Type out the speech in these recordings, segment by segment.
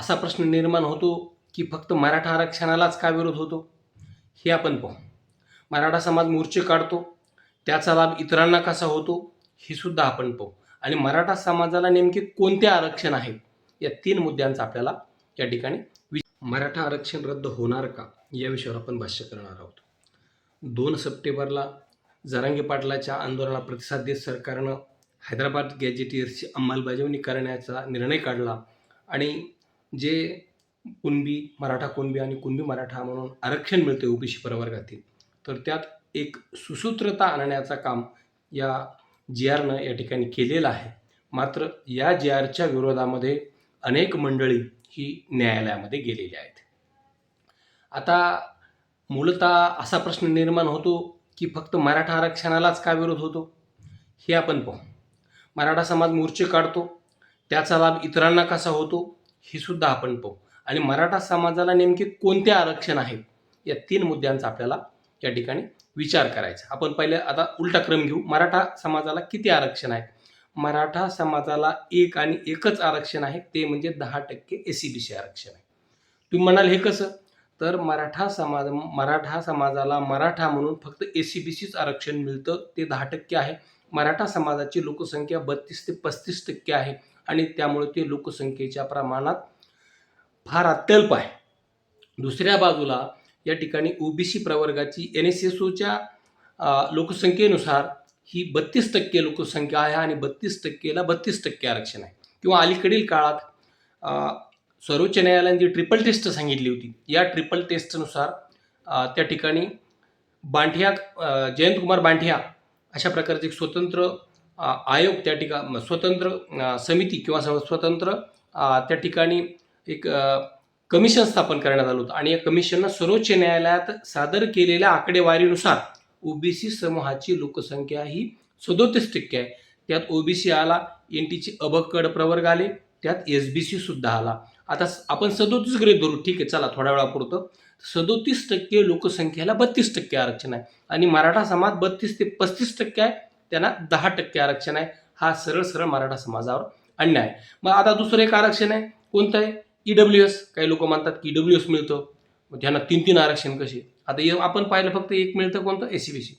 असा प्रश्न निर्माण होतो की फक्त मराठा आरक्षणालाच का विरोध होतो? हे आपण पाहू. मराठा समाज मोर्चे काढतो. त्याचा लाभ इतरांना कसा होतो? हे सुद्धा आपण पाहू. आणि मराठा समाजाला नेमके कोणते आरक्षण आहे? या तीन मुद्द्यांचा आपल्याला या ठिकाणी वि मराठा आरक्षण रद्द होणार का? या विषयावर आपण भाष्य करणार आहोत. दोन सप्टेंबरला जरांगे पाटलाच्या आंदोलनाला प्रतिसाद देत सरकारनं हैदराबाद गॅजेटियर्सची अंमलबजावणी करण्याचा निर्णय काढला आणि जे कुणबी मराठा कुणबी आणि कुणबी मराठा म्हणून आरक्षण मिळते ओबीसी प्रवर्गातील तर त्यात एक सुसूत्रता आणण्याचं काम या जी आरनं या ठिकाणी केलेलं आहे. मात्र या जी आरच्या विरोधामध्ये अनेक मंडळी ही न्यायालयामध्ये गेलेली आहेत. आता मूलतः असा प्रश्न निर्माण होतो की फक्त मराठा आरक्षणालाच का विरोध होतो? हे आपण पाहू. मराठा समाज मोर्चे काढतो. त्याचा लाभ इतरांना कसा होतो? हे सुद्धा आपण पाहू. आणि मराठा समाजाला नेमके कोणते आरक्षण आहेत या तीन मुद्द्यांचा आपल्याला या ठिकाणी विचार करायचा. आपण पहिले आता उलटा क्रम घेऊ. मराठा समाजाला किती आरक्षण आहे? मराठा समाजाला एक आणि एकच आरक्षण आहे. ते म्हणजे दहा टक्के एस सी बी सी आरक्षण आहे. तुम्ही म्हणाल हे कसं? तर मराठा समाज मराठा समाजाला मराठा म्हणून फक्त एस सी बी सीच आरक्षण मिळतं ते दहा टक्के आहे. मराठा समाजाची लोकसंख्या बत्तीस ते पस्तीस टक्के आहे. आणि त्यामुळे ते लोकसंख्येच्या प्रमाणात फार अत्यल्प आहे. दुसऱ्या बाजूला या ठिकाणी ओबीसी प्रवर्गाची एन एस एस ओच्या लोकसंख्येनुसार ही बत्तीस टक्के लोकसंख्या आहे आणि बत्तीस टक्केला बत्तीस टक्के आरक्षण आहे. किंवा अलीकडील काळात सर्वोच्च न्यायालयाने जी ट्रिपल टेस्ट सांगितली होती या ट्रिपल टेस्टनुसार त्या ठिकाणी बांठिया जयंतकुमार बांठिया अशा प्रकारचे एक स्वतंत्र आयोग त्या ठिकाणी स्वतंत्र समिती किंवा स्वतंत्र त्या ठिकाणी एक कमिशन स्थापन करण्यात आलं होतं. आणि या कमिशननं सर्वोच्च न्यायालयात सादर केलेल्या आकडेवारीनुसार ओबीसी समूहाची लोकसंख्या ही सदोतीस टक्के आहे. त्यात ओबीसी आला एन टीचे अबकड प्रवर्ग आले त्यात एस बी सी सुद्धा आला. आता आपण सदोतीस गृहीत धरू ठीक आहे चला थोड्या वेळापुरतं सदोतीस टक्के लोकसंख्येला बत्तीस टक्के आरक्षण आहे. आणि मराठा समाज बत्तीस ते पस्तीस टक्के आहे. त्यांना दहा टक्के आरक्षण आहे. हा सरळ सरळ मराठा समाजावर अन्याय आहे. मग आता दुसरं एक आरक्षण आहे. कोणतं आहे? ई डब्ल्यू एस काही लोक म्हणतात की ईडब्ल्यू डब्ल्यू एस मिळतं. मग त्यांना तीन तीन आरक्षण कसे आता आपण पाहिलं फक्त एक मिळतं कोणतं? एस सी बी सी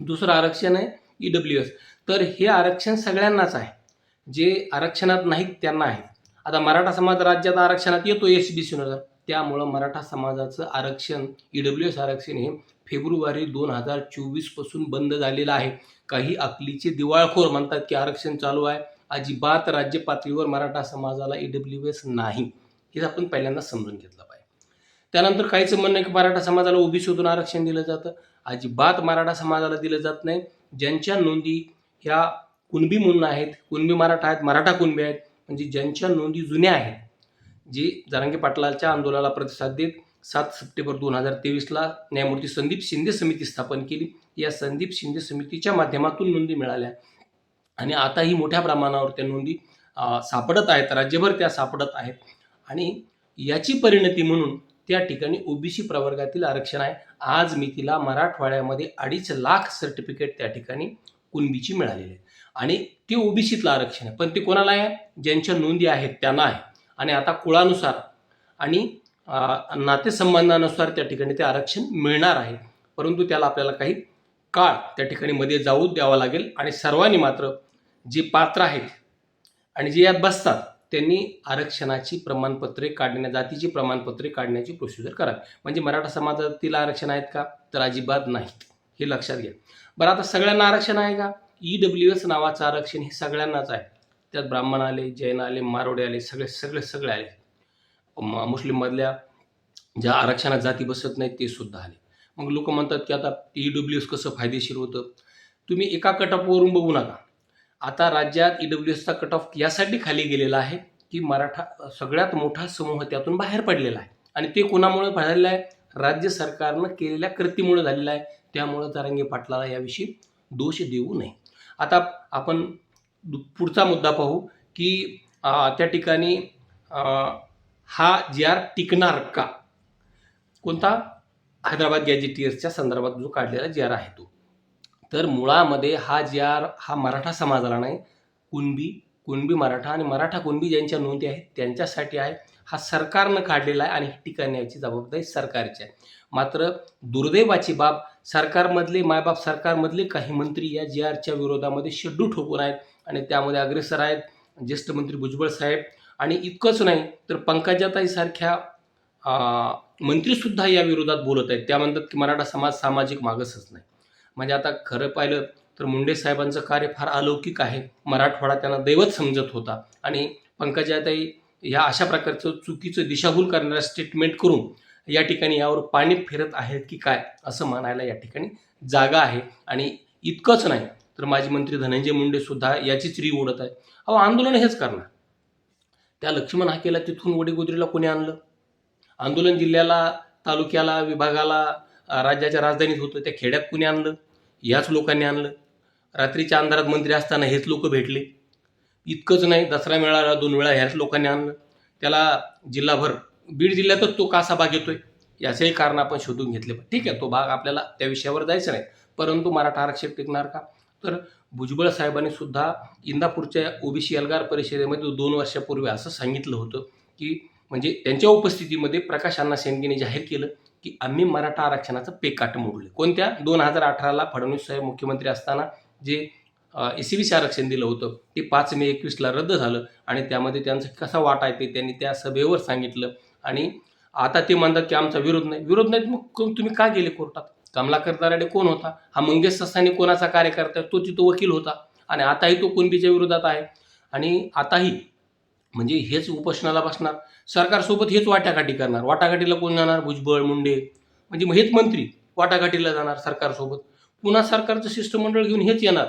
दुसरं आरक्षण आहे ई डब्ल्यू एस तर हे आरक्षण सगळ्यांनाच आहे. जे आरक्षणात नाहीत त्यांना आहे. आता मराठा समाज राज्यात आरक्षणात येतो एस बी सीनुसार त्यामुळं मराठा समाजाचं आरक्षण ई डब्ल्यू एस आरक्षण हे फेब्रुवारी दोन हजार चोवीसपासून बंद झालेलं आहे. काही अकलीचे दिवाळखोर म्हणतात की आरक्षण चालू आहे. अजिबात राज्य पातळीवर मराठा समाजाला ई डब्ल्यू एस नाही. हे आपण पहिल्यांदा समजून घेतलं पाहिजे. त्यानंतर काहीचं म्हणणं आहे की मराठा समाजाला ओबीसीतून आरक्षण दिलं जातं. अजिबात मराठा समाजाला दिलं जात नाही. ज्यांच्या नोंदी ह्या कुणबी म्हणून आहेत कुणबी मराठा आहेत मराठा कुणबी आहेत म्हणजे ज्यांच्या नोंदी जुन्या आहेत जी जारंगी पाटलाच्या आंदोलनाला प्रतिसाद देत सात सप्टेंबर दोन हजार तेवीसला न्यायमूर्ती संदीप शिंदे समिती स्थापन केली. या संदीप शिंदे समितीच्या माध्यमातून नोंदी मिळाल्या. आणि आताही मोठ्या प्रमाणावर त्या नोंदी सापडत आहेत. राज्यभर त्या सापडत आहेत. आणि याची परिणती म्हणून त्या ठिकाणी ओबीसी प्रवर्गातील आरक्षण आहे. आज मी तिला मराठवाड्यामध्ये अडीच लाख सर्टिफिकेट त्या ठिकाणी कुणबीची मिळालेली आहे. आणि ते ओबीसीतलं आरक्षण आहे. पण ते कोणाला आहे? ज्यांच्या नोंदी आहेत त्यांना आहे. आणि आता कुळानुसार आणि नातेसंबंधानुसार त्या ठिकाणी ते आरक्षण मिळणार आहे. परंतु त्याला आपल्याला काही काळ त्या ठिकाणी मध्ये जाऊ द्यावा लागेल. आणि सर्वांनी मात्र जे पात्र आहेत आणि जे यात बसतात त्यांनी आरक्षणाची प्रमाणपत्रे काढण्या जातीची प्रमाणपत्रे काढण्याची प्रोसिजर करावी. म्हणजे मराठा समाजातील आरक्षण आहेत का? तर अजिबात नाहीत. हे लक्षात घ्या. बरं आता सगळ्यांना आरक्षण आहे का? ई डब्ल्यू एस नावाचं आरक्षण हे सगळ्यांनाच आहे. त्यात ब्राह्मण आले जैन आले मारोडे आले सगळे सगळे सगळे आले. म- मुस्लिममधल्या ज्या आरक्षणात जाती बसत नाहीत ते सुद्धा आले. मग लोक म्हणतात की आता ई डब्ल्यू एस कसं फायदेशीर होतं? तुम्ही एका कट ऑफवरून बघू नका. आता राज्यात ई डब्ल्यू एसचा कट ऑफ यासाठी खाली गेलेला आहे की मराठा सगळ्यात मोठा समूह त्यातून बाहेर पडलेला आहे. आणि ते कोणामुळे झालेलं आहे? राज्य सरकारनं केलेल्या कृतीमुळे झालेलं आहे. त्यामुळं तरंगी पाटलाला याविषयी दोष देऊ नये. आता आपण पुढचा मुद्दा पाहू की त्या ठिकाणी हा जी आर टिकणार का? कोणता? हैदराबाद गॅजेटियर्सच्या संदर्भात जो काढलेला जी आर आहे तो. तर मुळामध्ये हा जी आर हा मराठा समाजाला नाही कुणबी कुणबी मराठा आणि मराठा कुणबी ज्यांच्या नोंदी आहेत त्यांच्यासाठी आहे हा सरकारनं काढलेला आहे आणि ही टीका जबाबदारी सरकारची आहे. मात्र दुर्दैवाची बाब सरकारमधले मायबाप सरकारमधले काही मंत्री या जी आरच्या विरोधामध्ये शेड्डू ठोकून आहेत. आणि त्यामध्ये अग्रेसर आहेत ज्येष्ठ मंत्री भुजबळ साहेब. आणि इतकंच नाही तर पंकजाताईसारख्या मंत्रीसुद्धा या विरोधात बोलत आहेत. त्या म्हणतात की मराठा समाज सामाजिक मागासच नाही. म्हणजे आता खरं पाहिलं तर मुंडे साहेबांचं कार्य फार अलौकिक आहे. मराठवाडा त्यांना दैवत समजत होता. आणि पंकजाताई या अशा प्रकारचं चुकीचं दिशाभूल करणाऱ्या स्टेटमेंट करून या ठिकाणी यावर पाणी फिरत आहेत की काय असं म्हणायला या ठिकाणी जागा आहे. आणि इतकंच नाही तर माजी मंत्री धनंजय मुंडे सुद्धा याचीच री ओढत आहे. अहो आंदोलन हेच करणार. त्या लक्ष्मण हाकेला तिथून वडीगोद्रीला कोणी आणलं? आंदोलन जिल्ह्याला तालुक्याला विभागाला राज्याच्या राजधानीत होतं त्या खेड्यात कुणी आणलं? याच लोकांनी आणलं. रात्रीच्या अंधारात मंत्री असताना हेच लोक भेटले. इतकंच नाही दसरा मेळाला दोन वेळा ह्याच लोकांनी आणलं. त्याला जिल्हाभर बीड जिल्ह्यातच तो कासा भाग येतोय. याचंही कारण आपण शोधून घेतले. ठीक आहे तो भाग आपल्याला त्या विषयावर जायचं नाही. परंतु मराठा आरक्षण टिकणार का? तर भुजबळ साहेबांनी सुद्धा इंदापूरच्या ओबीसी एल्गार परिषदेमध्ये दोन वर्षापूर्वी असं सांगितलं होतं की म्हणजे त्यांच्या उपस्थितीमध्ये प्रकाश अण्णा शेंडगेने जाहीर केलं की आम्ही मराठा आरक्षणाचं पेकाट मोडले. कोणत्या? दोन हजार अठराला फडणवीस साहेब मुख्यमंत्री असताना जे एस सी बी सी आरक्षण दिलं होतं ते पाच मे एकवीसला रद्द झालं आणि त्यामध्ये त्यांचं कसा वाटा आहे ते त्यांनी त्या सभेवर सांगितलं. आणि आता ते म्हणतात की आमचा विरोध नाही. विरोध नाही मग तुम्ही का गेले कोर्टात? कमलाकर दराडे कोण होता? हा मंगेश ससानी कोणाचा कार्यकर्ता? तो तिथं वकील होता. आणि आताही तो कुणबीच्या विरोधात आहे. आणि आताही म्हणजे हेच उपोषणाला बसणार. सरकारसोबत हेच वाटाघाटी करणार. वाटाघाटीला कोण जाणार? भुजबळ मुंडे. म्हणजे मग हेच मंत्री वाटाघाटीला जाणार सरकारसोबत. पुन्हा सरकारचं शिष्टमंडळ घेऊन हेच येणार.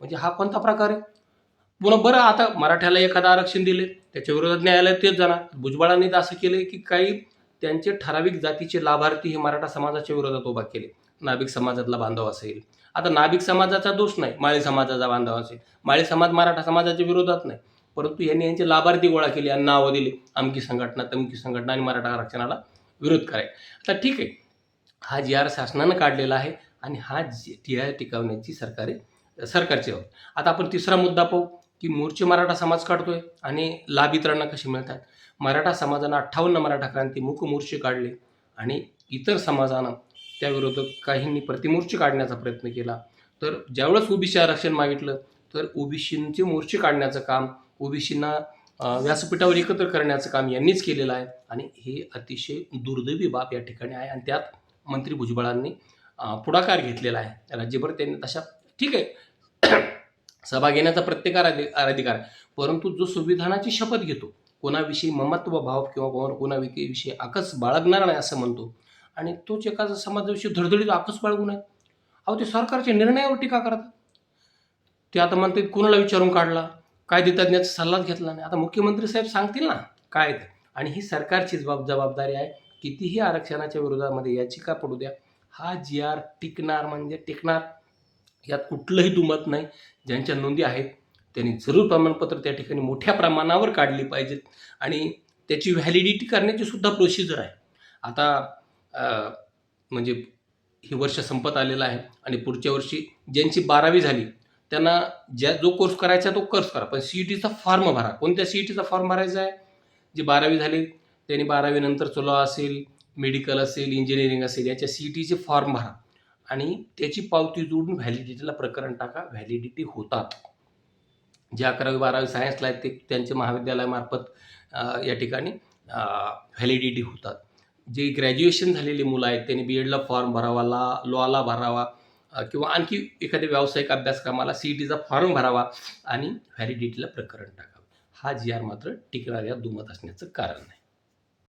म्हणजे हा कोणता प्रकार आहे? पुन्हा बरं आता मराठ्याला एखादं आरक्षण दिले त्याच्या विरोधात न्यायालयात तेच जाणार. भुजबळांनी तर असं केलं की काही त्यांचे ठराविक जातीचे लाभार्थी हे मराठा समाजाच्या विरोधात उभा केले. नाभिक समाजातला बांधव असेल. आता नाभिक समाजाचा दोष नाही माळी समाजाचा बांधव असेल. माळी समाज मराठा समाजाच्या विरोधात नाही. परंतु यांनी यांचे लाभार्थी गोळा केले आणि नावं दिली. अमकी संघटना तमकी संघटना आणि मराठा आरक्षणाला विरोध कराय. आता ठीक आहे. हा जी आर शासनानं काढलेला आहे आणि हा जी आर टिकवण्याची सरकारी सरकारची आहोत आता आपण तिसरा मुद्दा पाहू की मोर्चे मराठा समाज काढतोय आणि लाभ इतरांना कसे मिळतात? मराठा समाजानं अठ्ठावन्न मराठा क्रांती मूक मोर्चे काढले आणि इतर समाजानं त्याविरोधात काहींनी प्रतिमोर्चे काढण्याचा प्रयत्न केला. तर ज्यावेळेस ओबीसी आरक्षण मागितलं तर ओबीसींचे मोर्चे काढण्याचं काम ओबीसींना व्यासपीठावर एकत्र करण्याचं काम यांनीच केलेलं आहे आणि हे अतिशय दुर्दैवी बाब या ठिकाणी आहे आणि त्यात मंत्री भुजबळांनी पुढाकार घेतलेला आहे. राज्यभर त्यांनी तशा ठीक आहे सभा घेण्याचा प्रत्येकाला अधिकार आहे. परंतु जो संविधानाची शपथ घेतो कोणाविषयी ममत्व भाव किंवा कोणा कोणाविषयी आकस बाळगणार नाही असं म्हणतो. आणि तोच एखादा समाजाविषयी धडधडीत आकस बाळगू नये. अहो ते सरकारच्या निर्णयावर टीका करतात. ते आता म्हणतात कोणाला विचारून काढला? कायदेतज्ञाचा सल्लाच घेतला नाही. आता मुख्यमंत्री साहेब सांगतील ना काय ते. आणि ही सरकारची जबाब जबाबदारी आहे. कितीही आरक्षणाच्या विरोधामध्ये याचिका पडू द्या. हा जी आर टिकणार म्हणजे टिकणार. यात कुठलंही दुमत नाही. ज्यांच्या नोंदी आहेत त्यांनी जरूर प्रमाणपत्र त्या ठिकाणी मोठ्या प्रमाणावर काढली पाहिजेत. आणि त्याची व्हॅलिडिटी करण्याची सुद्धा प्रोसिजर आहे. आता म्हणजे हे वर्ष संपत आलेलं आहे आणि पुढच्या वर्षी ज्यांची बारावी झाली त्यांना ज्या जो कोर्स करायचा तो कोर्स करा. पण सी ई टीचा फॉर्म भरा. कोणत्या सी ई टीचा फॉर्म भरायचा आहे? जे बारावी झाले त्यांनी बारावीनंतर चुला असेल मेडिकल असेल इंजिनिअरिंग असेल याच्या सी ई टीचे फॉर्म भरा. आणि त्याची पावती जोडून व्हॅलिडिटीला प्रकरण टाका. व्हॅलिडिटी होतात. जे अकरावी बारावी सायन्सला आहेत ते त्यांच्या महाविद्यालयामार्फत या ठिकाणी व्हॅलिडिटी होतात. जे ग्रॅज्युएशन झालेली मुलं आहेत त्यांनी बी एडला फॉर्म भरावा ला लॉला भरावा किंवा आणखी एखाद्या व्यावसायिक अभ्यासक्रमाला सी ई टीचा फॉर्म भरावा आणि व्हॅलिडिटीला प्रकरण टाकावं. हा जी आर मात्र टिकणाऱ्या दुमत असण्याचं कारण नाही